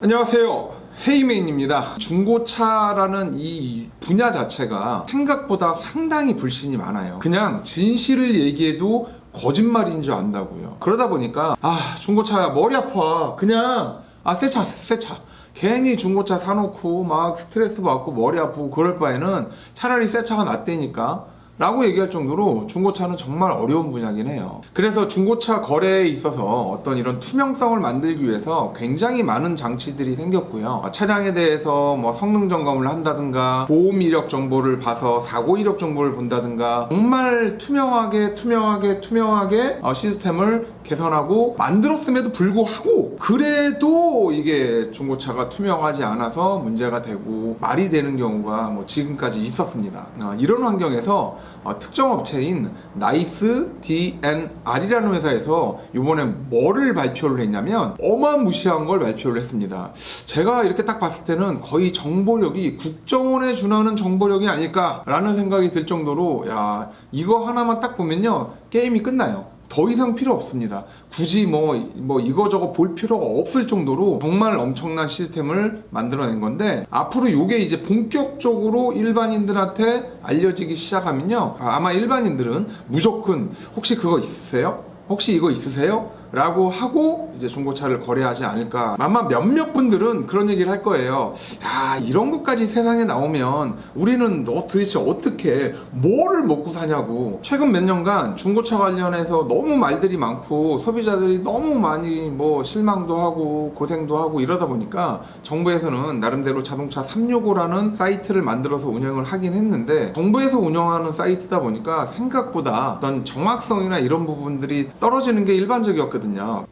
안녕하세요. 헤이메인입니다. 중고차라는 이 분야 자체가 생각보다 상당히 불신이 많아요. 그냥 진실을 얘기해도 거짓말인 줄 안다고요. 그러다 보니까 아 중고차야 머리 아파. 그냥 아새차 새 차. 괜히 중고차 사놓고 막 스트레스 받고 머리 아프고 그럴 바에는 차라리 새 차가 낫다니까 라고 얘기할 정도로 중고차는 정말 어려운 분야긴 해요. 그래서 중고차 거래에 있어서 어떤 이런 투명성을 만들기 위해서 굉장히 많은 장치들이 생겼고요. 차량에 대해서 뭐 성능 점검을 한다든가 보험 이력 정보를 봐서 사고 이력 정보를 본다든가 정말 투명하게 투명하게 투명하게 어, 시스템을 개선하고 만들었음에도 불구하고 그래도 이게 중고차가 투명하지 않아서 문제가 되고 말이 되는 경우가 뭐 지금까지 있었습니다. 어, 이런 환경에서 어, 특정 업체인 나이스 DNR이라는 회사에서 이번에 뭐를 발표를 했냐면 어마무시한 걸 발표를 했습니다. 제가 이렇게 딱 봤을 때는 거의 정보력이 국정원에 준하는 정보력이 아닐까라는 생각이 들 정도로 야 이거 하나만 딱 보면요 게임이 끝나요. 더 이상 필요 없습니다. 굳이 뭐, 뭐 이거저거 볼 필요가 없을 정도로 정말 엄청난 시스템을 만들어낸 건데 앞으로 이게 이제 본격적으로 일반인들한테 알려지기 시작하면요. 아, 아마 일반인들은 무조건 혹시 그거 있으세요? 혹시 이거 있으세요? 라고 하고 이제 중고차를 거래하지 않을까. 아마 몇몇 분들은 그런 얘기를 할 거예요. 야, 이런 것까지 세상에 나오면 우리는 너 도대체 어떻게 뭐를 먹고 사냐고. 최근 몇 년간 중고차 관련해서 너무 말들이 많고 소비자들이 너무 많이 뭐 실망도 하고 고생도 하고 이러다 보니까 정부에서는 나름대로 자동차 365라는 사이트를 만들어서 운영을 하긴 했는데 정부에서 운영하는 사이트다 보니까 생각보다 어떤 정확성이나 이런 부분들이 떨어지는 게 일반적이었거든요.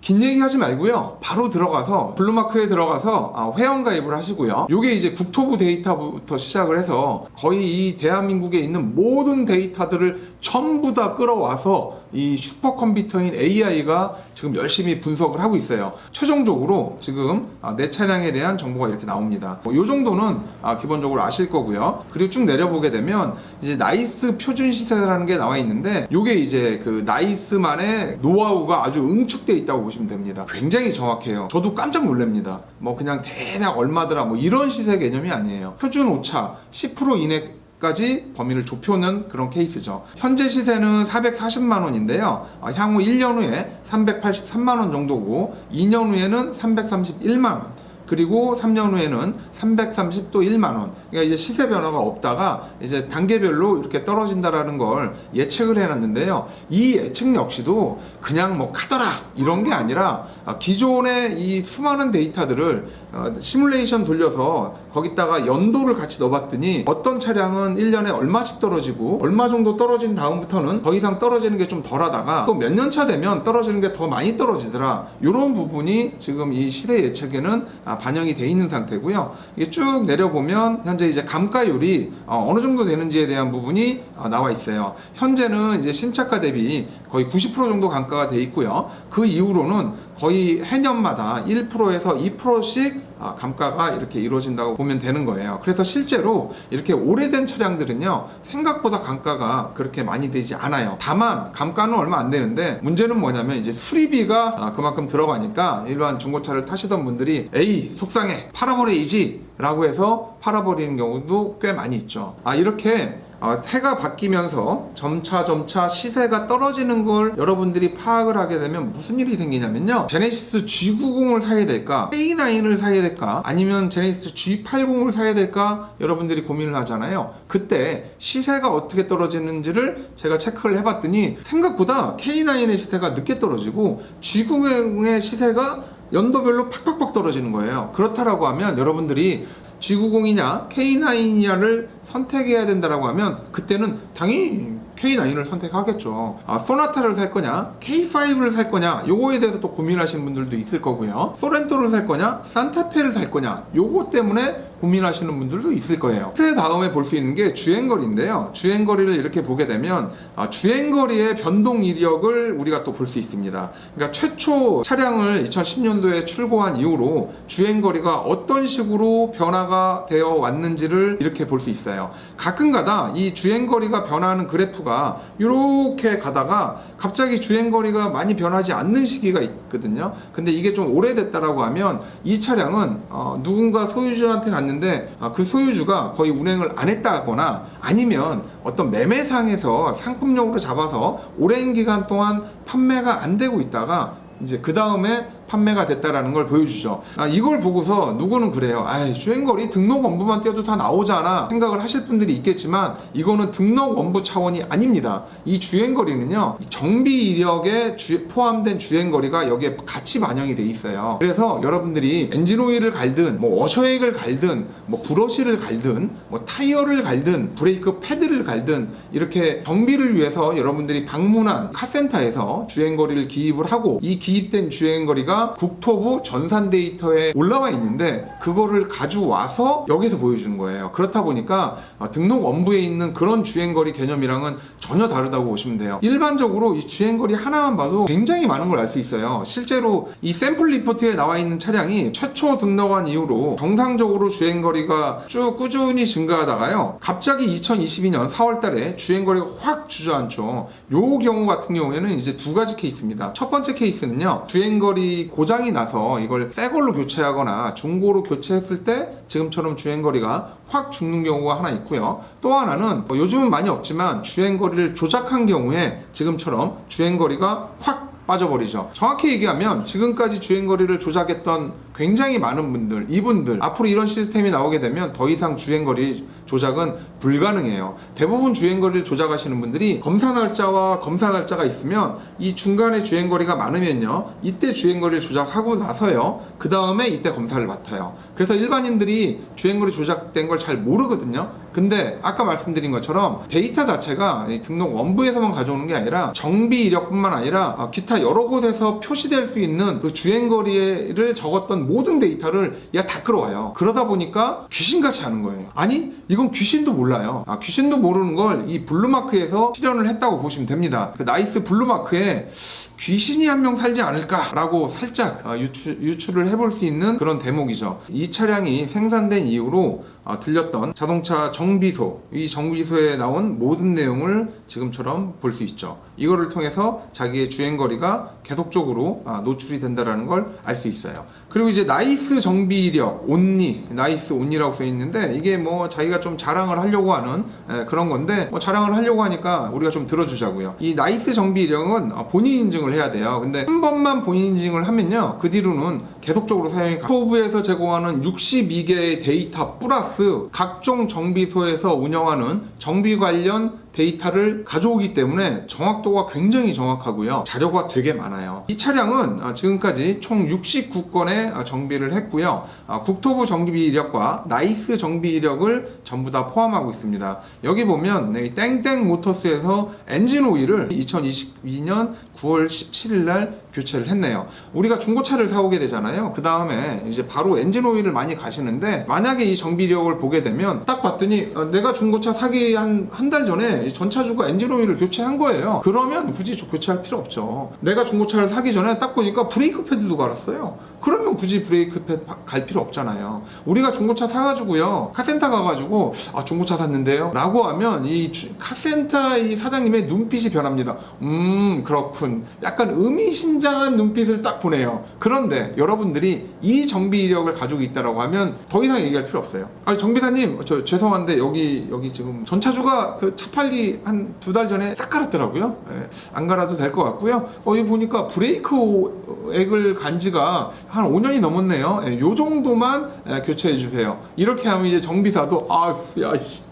긴 얘기 하지 말고요. 바로 들어가서 블루마크에 들어가서 아, 회원 가입을 하시고요. 요게 이제 국토부 데이터부터 시작을 해서 거의 이 대한민국에 있는 모든 데이터들을 전부 다 끌어와서 이 슈퍼컴퓨터인 AI가 지금 열심히 분석을 하고 있어요. 최종적으로 지금 아, 내 차량에 대한 정보가 이렇게 나옵니다. 뭐, 요 정도는 아, 기본적으로 아실 거고요. 그리고 쭉 내려보게 되면 이제 나이스 표준 시세라는 게 나와 있는데 요게 이제 그 나이스만의 노하우가 아주 응축 돼 있다고 보시면 됩니다. 굉장히 정확해요. 저도 깜짝 놀랍니다. 뭐 그냥 대략 얼마더라 뭐 이런 시세 개념이 아니에요. 표준 오차 10% 이내 까지 범위를 좁혀는 그런 케이스죠. 현재 시세는 440만 원인데요. 아, 향후 1년 후에 383만 원 정도고 2년 후에는 331만 원. 그리고 3년 후에는 330또 1만 원. 그러니까 이제 시세 변화가 없다가 이제 단계별로 이렇게 떨어진다라는 걸 예측을 해놨는데요. 이 예측 역시도 그냥 뭐 카더라 이런 게 아니라 아, 기존의 이 수많은 데이터들을 어, 시뮬레이션 돌려서 거기다가 연도를 같이 넣어봤더니 어떤 차량은 1년에 얼마씩 떨어지고 얼마 정도 떨어진 다음부터는 더 이상 떨어지는 게 좀 덜하다가 또 몇 년 차 되면 떨어지는 게 더 많이 떨어지더라. 이런 부분이 지금 이 시대 예측에는 아, 반영이 돼 있는 상태고요. 이게 쭉 내려보면 현재 이제 감가율이 어, 느 정도 되는지에 대한 부분이 어, 나와 있어요. 현재는 이제 신차가 대비 거의 90% 정도 감가가 돼 있고요. 그 이후로는 거의 해년마다 1%에서 2%씩 아, 감가가 이렇게 이루어진다고 보면 되는 거예요. 그래서 실제로 이렇게 오래된 차량들은요, 생각보다 감가가 그렇게 많이 되지 않아요. 다만, 감가는 얼마 안 되는데, 문제는 뭐냐면, 이제 수리비가 아, 그만큼 들어가니까, 일반 중고차를 타시던 분들이, 에이, 속상해, 팔아버려야지! 라고 해서 팔아버리는 경우도 꽤 많이 있죠. 아, 이렇게 어, 해가 바뀌면서 점차 점차 시세가 떨어지는 걸 여러분들이 파악을 하게 되면 무슨 일이 생기냐면요. 제네시스 G90을 사야 될까? K9을 사야 될까? 아니면 제네시스 G80을 사야 될까? 여러분들이 고민을 하잖아요. 그때 시세가 어떻게 떨어지는지를 제가 체크를 해봤더니 생각보다 K9의 시세가 늦게 떨어지고 G90의 시세가 연도별로 팍팍팍 떨어지는 거예요. 그렇다라고 하면 여러분들이 G90이냐 K9이냐를 선택해야 된다라고 하면 그때는 당연히 K9을 선택하겠죠. 아, 소나타를 살 거냐, K5를 살 거냐, 요거에 대해서 또 고민하시는 분들도 있을 거고요. 소렌토를 살 거냐, 산타페를 살 거냐, 요거 때문에 고민하시는 분들도 있을 거예요. 그 다음에 볼 수 있는 게 주행거리인데요. 주행거리를 이렇게 보게 되면 아, 주행거리의 변동 이력을 우리가 또 볼 수 있습니다. 그러니까 최초 차량을 2010년도에 출고한 이후로 주행거리가 어떤 식으로 변화가 되어 왔는지를 이렇게 볼 수 있어요. 가끔가다 이 주행거리가 변화하는 그래프가 차주가 이렇게 가다가 갑자기 주행거리가 많이 변하지 않는 시기가 있거든요. 근데 이게 좀 오래됐다라고 하면 이 차량은 어, 누군가 소유주한테 갔는데 아, 그 소유주가 거의 운행을 안 했다거나 아니면 어떤 매매상에서 상품용으로 잡아서 오랜 기간 동안 판매가 안 되고 있다가 이제 그 다음에 판매가 됐다라는 걸 보여주죠. 아, 이걸 보고서 누구는 그래요. 아, 주행거리 등록 원부만 떼도 다 나오잖아. 생각을 하실 분들이 있겠지만 이거는 등록 원부 차원이 아닙니다. 이 주행거리는요, 이 정비 이력에 주- 포함된 주행거리가 여기에 같이 반영이 돼 있어요. 그래서 여러분들이 엔진오일을 갈든, 뭐 워셔액을 갈든, 뭐 브러쉬를 갈든, 뭐 타이어를 갈든, 브레이크 패드를 갈든 이렇게 정비를 위해서 여러분들이 방문한 카센터에서 주행거리를 기입을 하고 이 기입된 주행거리가 국토부 전산 데이터에 올라와 있는데 그거를 가져와서 여기서 보여주는 거예요. 그렇다 보니까 어, 등록 원부에 있는 그런 주행거리 개념이랑은 전혀 다르다고 보시면 돼요. 일반적으로 이 주행거리 하나만 봐도 굉장히 많은 걸 알 수 있어요. 실제로 이 샘플 리포트에 나와 있는 차량이 최초 등록한 이후로 정상적으로 주행거리가 쭉 꾸준히 증가하다가요. 갑자기 2022년 4월 달에 주행거리가 확 주저앉죠. 요 경우 같은 경우에는 이제 두 가지 케이스입니다. 첫 번째 케이스는요. 주행거리 고장이 나서 이걸 새 걸로 교체하거나 중고로 교체했을 때 지금처럼 주행거리가 확 죽는 경우가 하나 있고요. 또 하나는 뭐 요즘은 많이 없지만 주행거리를 조작한 경우에 지금처럼 주행거리가 확 빠져버리죠. 정확히 얘기하면 지금까지 주행거리를 조작했던 굉장히 많은 분들, 이분들, 앞으로 이런 시스템이 나오게 되면 더 이상 주행거리 조작은 불가능해요. 대부분 주행거리를 조작하시는 분들이 검사 날짜와 검사 날짜가 있으면 이 중간에 주행거리가 많으면요. 이때 주행거리를 조작하고 나서요. 그 다음에 이때 검사를 맡아요. 그래서 일반인들이 주행거리 조작된 걸 잘 모르거든요. 근데 아까 말씀드린 것처럼 데이터 자체가 이 등록 원부에서만 가져오는 게 아니라 정비 이력뿐만 아니라 아, 기타 여러 곳에서 표시될 수 있는 그 주행거리를 적었던 모든 데이터를 얘가 다 끌어와요. 그러다 보니까 귀신같이 하는 거예요. 아니 이건 귀신도 몰라요. 아, 귀신도 모르는 걸 이 블루마크에서 실현을 했다고 보시면 됩니다. 그 나이스 블루마크에 귀신이 한 명 살지 않을까라고 살짝 어, 유추, 유추를 해볼 수 있는 그런 대목이죠. 이 차량이 생산된 이후로 어, 들렸던 자동차 정비소, 이 정비소에 나온 모든 내용을 지금처럼 볼 수 있죠. 이거를 통해서 자기의 주행거리가 계속적으로 아, 노출이 된다는 걸 알 수 있어요. 그리고 이제 나이스 정비 이력, 온리, 나이스 온리라고 써 있는데 이게 뭐 자기가 좀 자랑을 하려고 하는 에, 그런 건데 뭐 자랑을 하려고 하니까 우리가 좀 들어주자고요. 이 나이스 정비 이력은 어, 본인 인증을 해야 돼요. 근데 한 번만 본인 인증을 하면요. 그 뒤로는 계속적으로 사용이 가. 소부에서 제공하는 62개의 데이터 플러스 각종 정비소에서 운영하는 정비 관련 데이터를 가져오기 때문에 정확도가 굉장히 정확하고요. 자료가 되게 많아요. 이 차량은 아, 지금까지 총 69건의 정비를 했고요. 아, 국토부 정비 이력과 나이스 정비 이력을 전부 다 포함하고 있습니다. 여기 보면 네, 이 땡땡 모터스에서 엔진 오일을 2022년 9월 17일 날 교체를 했네요. 우리가 중고차를 사오게 되잖아요. 그 다음에 이제 바로 엔진 오일을 많이 가시는데 만약에 이 정비 이력을 보게 되면 딱 봤더니 어, 내가 중고차 사기 한 한 달 전에 이 전차주가 엔진 오일을 교체한 거예요. 그러면 굳이 저 교체할 필요 없죠. 내가 중고차를 사기 전에 딱 보니까 브레이크 패드도 갈았어요. 그러면 굳이 브레이크 패드 갈 필요 없잖아요. 우리가 중고차 사가지고요. 카센터 가가지고 아 중고차 샀는데요. 라고 하면 이 주- 카센터 이 사장님의 눈빛이 변합니다. 음 그렇군. 약간 의미심장한 눈빛을 딱 보내요. 그런데 여러분들이 이 정비 이력을 가지고 있다라고 하면 더 이상 얘기할 필요 없어요. 아니 정비사님 저 죄송한데 여기 여기 지금 전차주가 그 차 팔기 한 두 달 전에 딱 갈았더라고요. 예, 안 갈아도 될 것 같고요. 어, 여기 보니까 브레이크 액을 간 지가 한 5년이 넘었네요. 예, 요 정도만 예, 교체해 주세요. 이렇게 하면 이제 정비사도 아, 야, 씨.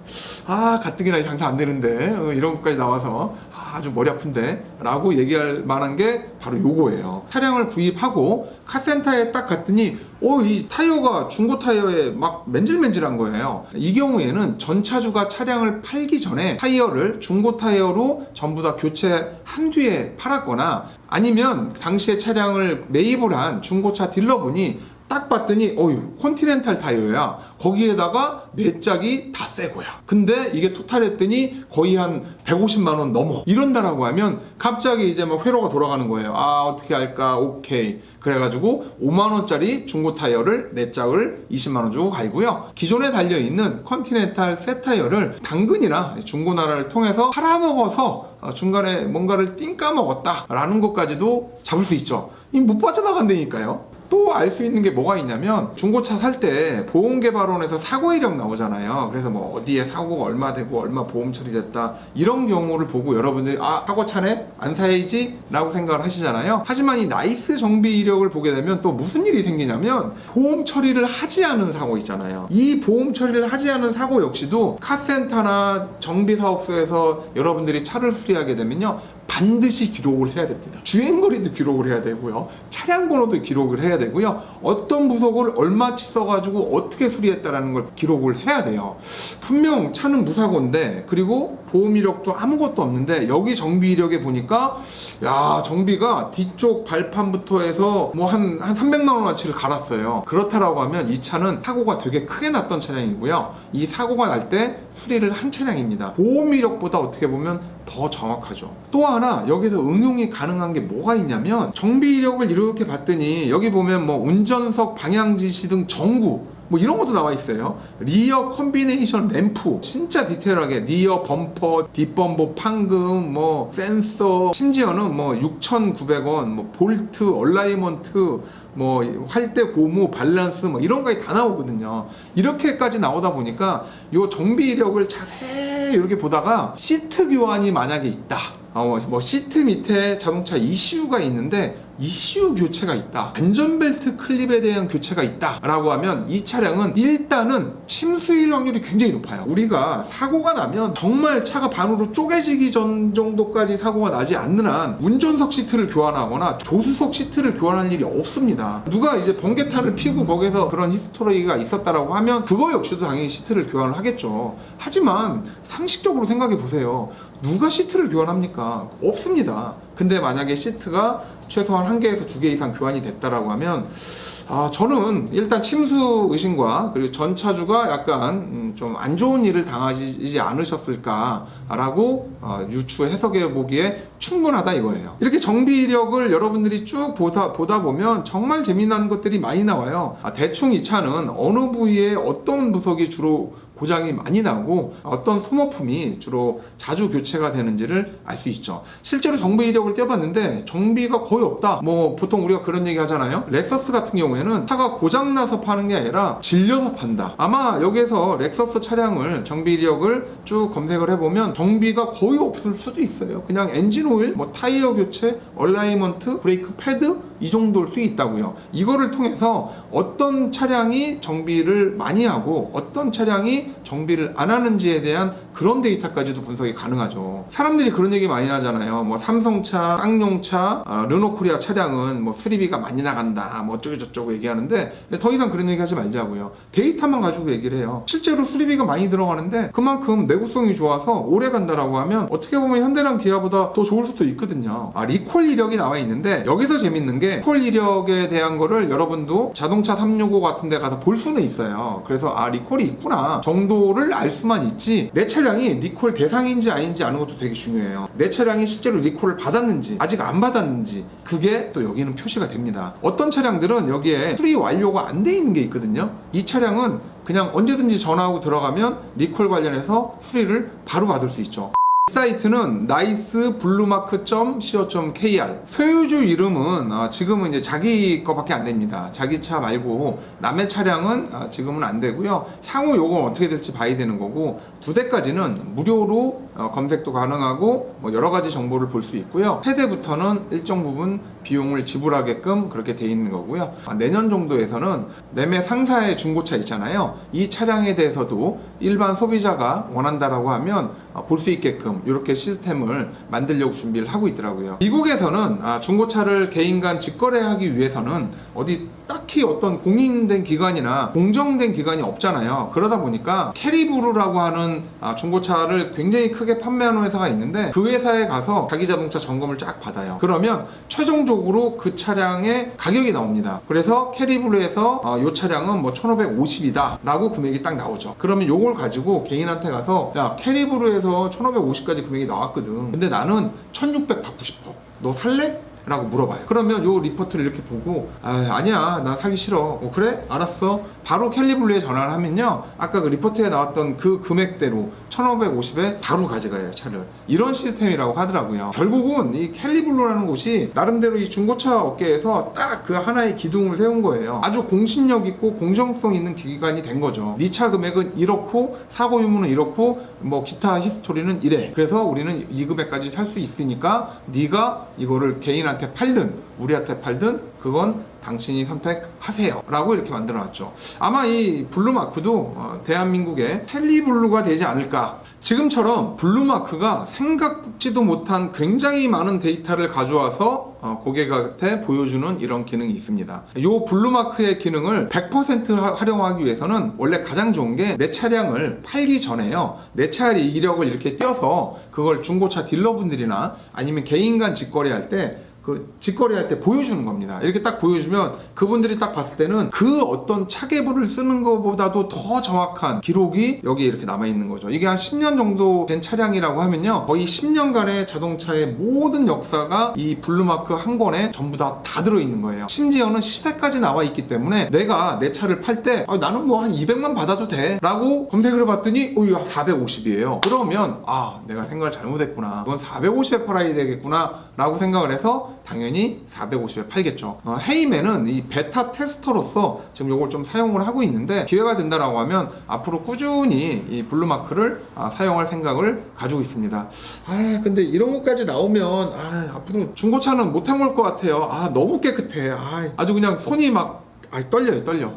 아, 가뜩이나 장사 안 되는데 어, 이런 것까지 나와서 아, 아주 머리 아픈데 라고 얘기할 만한 게 바로 요거예요. 차량을 구입하고 카센터에 딱 갔더니 오, 이 타이어가 중고 타이어에 막 맨질맨질한 거예요. 이 경우에는 전차주가 차량을 팔기 전에 타이어를 중고 타이어로 전부 다 교체한 뒤에 팔았거나 아니면 당시에 차량을 매입을 한 중고차 딜러분이 딱 봤더니 어휴 컨티넨탈 타이어야. 거기에다가 네 짝이 다 새 거야. 근데 이게 토탈 했더니 거의 한 150만 원 넘어. 이런다라고 하면 갑자기 이제 막 회로가 돌아가는 거예요. 아 어떻게 할까? 오케이. 그래가지고 5만 원짜리 중고 타이어를 네 짝을 20만 원 주고 갈고요. 기존에 달려 있는 컨티넨탈 새 타이어를 당근이나 중고나라를 통해서 팔아먹어서 어, 중간에 뭔가를 띵 까먹었다라는 것까지도 잡을 수 있죠. 이못 빠져나간다니까요 또 알 수 있는 게 뭐가 있냐면 중고차 살 때 보험개발원에서 사고 이력 나오잖아요. 그래서 뭐 어디에 사고가 얼마 되고 얼마 보험 처리됐다 이런 경우를 보고 여러분들이 아 사고 차네 안 사야지 라고 생각을 하시잖아요. 하지만 이 나이스 정비 이력을 보게 되면 또 무슨 일이 생기냐면 보험 처리를 하지 않은 사고 있잖아요. 이 보험 처리를 하지 않은 사고 역시도 카센터나 정비사업소에서 여러분들이 차를 수리하게 되면요. 반드시 기록을 해야 됩니다. 주행거리도 기록을 해야 되고요. 차량 번호도 기록을 해야 되고요. 어떤 부속을 얼마 치 써가지고 어떻게 수리했다라는 걸 기록을 해야 돼요. 분명 차는 무사고인데 그리고 보험 이력도 아무것도 없는데 여기 정비 이력에 보니까 야 정비가 뒤쪽 발판부터 해서 뭐 한한 300만 원어치를 갈았어요. 그렇다라고 하면 이 차는 사고가 되게 크게 났던 차량이고요. 이 사고가 날 때 수리를 한 차량입니다. 보험 이력보다 어떻게 보면 더 정확하죠. 또 하나 여기서 응용이 가능한 게 뭐가 있냐면 정비 이력을 이렇게 봤더니 여기 보면 뭐 운전석 방향 지시 등 전구 뭐 이런 것도 나와 있어요. 리어 컨비네이션 램프 진짜 디테일하게 리어 범퍼, 뒷범퍼 판금, 뭐 센서 심지어는 뭐 6,900원, 뭐 볼트, 얼라이먼트 뭐 활대 고무 밸런스 뭐 이런 거에 다 나오거든요. 이렇게까지 나오다 보니까 요 정비 이력을 자세히 이렇게 보다가 시트 교환이 만약에 있다. 어, 뭐 시트 밑에 자동차 ECU가 있는데 ECU 교체가 있다. 안전벨트 클립에 대한 교체가 있다. 라고 하면 이 차량은 일단은 침수일 확률이 굉장히 높아요. 우리가 사고가 나면 정말 차가 반으로 쪼개지기 전 정도까지 사고가 나지 않는 한 운전석 시트를 교환하거나 조수석 시트를 교환할 일이 없습니다. 누가 이제 번개탄을 피고 거기서 그런 히스토리가 있었다라고 하면 그거 역시도 당연히 시트를 교환을 하겠죠. 하지만 상식적으로 생각해 보세요. 누가 시트를 교환합니까? 없습니다. 근데 만약에 시트가 최소한 한 개에서 두 개 이상 교환이 됐다라고 하면 아 저는 일단 침수 의심과 그리고 전 차주가 약간 음, 좀 안 좋은 일을 당하지 않으셨을까라고 어, 유추 해석해 보기에 충분하다 이거예요. 이렇게 정비 이력을 여러분들이 쭉 보다 보다 보면 정말 재미난 것들이 많이 나와요. 아, 대충 이 차는 어느 부위에 어떤 부속이 주로 고장이 많이 나고 어떤 소모품이 주로 자주 교체가 되는지를 알 수 있죠. 실제로 정비 이력을 떼봤는데 정비가 거의 없다. 뭐 보통 우리가 그런 얘기 하잖아요. 렉서스 같은 경우에는 차가 고장 나서 파는 게 아니라 질려서 판다. 아마 여기서 렉서스 차량을 정비 이력을 쭉 검색을 해보면 정비가 거의 없을 수도 있어요. 그냥 엔진 오일, 뭐 타이어 교체, 얼라이먼트, 브레이크 패드 이 정도일 수 있다고요. 이거를 통해서 어떤 차량이 정비를 많이 하고 어떤 차량이 정비를 안 하는지에 대한 그런 데이터까지도 분석이 가능하죠. 사람들이 그런 얘기 많이 하잖아요. 뭐 삼성차, 쌍용차, 아, 르노코리아 차량은 뭐 수리비가 많이 나간다. 뭐 어쩌고 저쩌고 얘기하는데 더 이상 그런 얘기 하지 말자고요. 데이터만 가지고 얘기를 해요. 실제로 수리비가 많이 들어가는데 그만큼 내구성이 좋아서 오래 간다라고 하면 어떻게 보면 현대랑 기아보다 더 좋을 수도 있거든요. 아, 리콜 이력이 나와 있는데 여기서 재밌는 게 리콜 이력에 대한 거를 여러분도 자동차 365 같은 데 가서 볼 수는 있어요. 그래서 아, 리콜이 있구나 정도를 알 수만 있지 내 차량이 리콜 대상인지 아닌지 아는 것도 되게 중요해요. 내 차량이 실제로 리콜을 받았는지 아직 안 받았는지 그게 또 여기는 표시가 됩니다. 어떤 차량들은 여기에 수리 완료가 안 돼 있는 게 있거든요. 이 차량은 그냥 언제든지 전화하고 들어가면 리콜 관련해서 수리를 바로 받을 수 있죠. 이 사이트는 블루마크.co.kr 소유주 이름은 아, 지금은 이제 자기 거밖에 안 됩니다. 자기 차 말고 남의 차량은 아, 지금은 안 되고요. 향후 요건 어떻게 될지 봐야 되는 거고 두 대까지는 무료로 어, 검색도 가능하고 뭐 여러 가지 정보를 볼 수 있고요. 세 대부터는 일정 부분 비용을 지불하게끔 그렇게 돼 있는 거고요. 아, 내년 정도에서는 매매 상사의 중고차 있잖아요. 이 차량에 대해서도 일반 소비자가 원한다라고 하면 볼 수 있게끔 프리미엄 이렇게 시스템을 만들려고 준비를 하고 있더라고요. 미국에서는 아, 중고차를 개인 간 직거래하기 위해서는 어디 딱히 어떤 공인된 기관이나 공정된 기관이 없잖아요. 그러다 보니까 캐리브루라고 하는 아, 중고차를 굉장히 크게 판매하는 회사가 있는데 그 회사에 가서 자기 자동차 점검을 쫙 받아요. 그러면 최종적으로 그 차량의 가격이 나옵니다. 그래서 캐리브루에서 어, 이 차량은 뭐 1550이다 라고 금액이 딱 나오죠. 그러면 요걸 가지고 개인한테 가서 야 캐리브루에서 1550 까지 금액이 나왔거든. 근데 나는 1600 받고 싶어. 너 살래? 라고 물어봐요. 그러면 요 리포트를 이렇게 보고 아, 아니야 나 사기 싫어. 어, 그래? 알았어. 바로 캘리블루에 전화를 하면요. 아까 그 리포트에 나왔던 그 금액대로 1550에 바로 가져가요 차를. 이런 시스템이라고 하더라고요. 결국은 이 캘리블루라는 곳이 나름대로 이 중고차 업계에서 딱 그 하나의 기둥을 세운 거예요. 아주 공신력 있고 공정성 있는 기관이 된 거죠. 네차 금액은 이렇고 사고 유무는 이렇고 뭐 기타 히스토리는 이래. 그래서 우리는 이 금액까지 살 수 있으니까 네가 이거를 개인한테 팔든 우리한테 팔든 그건 당신이 선택하세요. 라고 이렇게 만들어 놨죠. 아마 이 블루마크도 어, 대한민국의 텔리블루가 되지 않을까. 지금처럼 블루마크가 생각지도 못한 굉장히 많은 데이터를 가져와서 어, 고객한테 보여주는 이런 기능이 있습니다. 이 블루마크의 기능을 100% 하- 활용하기 위해서는 원래 가장 좋은 게 내 차량을 팔기 전에요. 내 차의 이력을 이렇게 띄어서 그걸 중고차 딜러분들이나 아니면 개인 간 직거래할 때 그 직거래 할 때 보여주는 겁니다. 이렇게 딱 보여주면 그분들이 딱 봤을 때는 그 어떤 차계부를 쓰는 것보다도 더 정확한 기록이 여기 이렇게 남아 있는 거죠. 이게 한 10년 정도 된 차량이라고 하면요. 거의 10년간의 자동차의 모든 역사가 이 블루마크 한 권에 전부 다 다 들어 있는 거예요. 심지어는 시세까지 나와 있기 때문에 내가 내 차를 팔때 나는 뭐 한 200만 받아도 돼 라고 검색을 해봤더니 어, 이거 450이에요. 그러면 아 내가 생각을 잘못했구나. 이건 450에 팔아야 되겠구나 라고 생각을 해서 당연히 450에 팔겠죠. 어, 헤이맨은 이 베타 테스터로서 지금 이걸 좀 사용을 하고 있는데 기회가 된다라고 하면 앞으로 꾸준히 이 블루마크를 아, 사용할 생각을 가지고 있습니다. 아 근데 이런 것까지 나오면 아, 앞으로 중고차는 못 해먹을 것 같아요. 아 너무 깨끗해. 아, 아주 그냥 손이 막 아, 떨려요 떨려.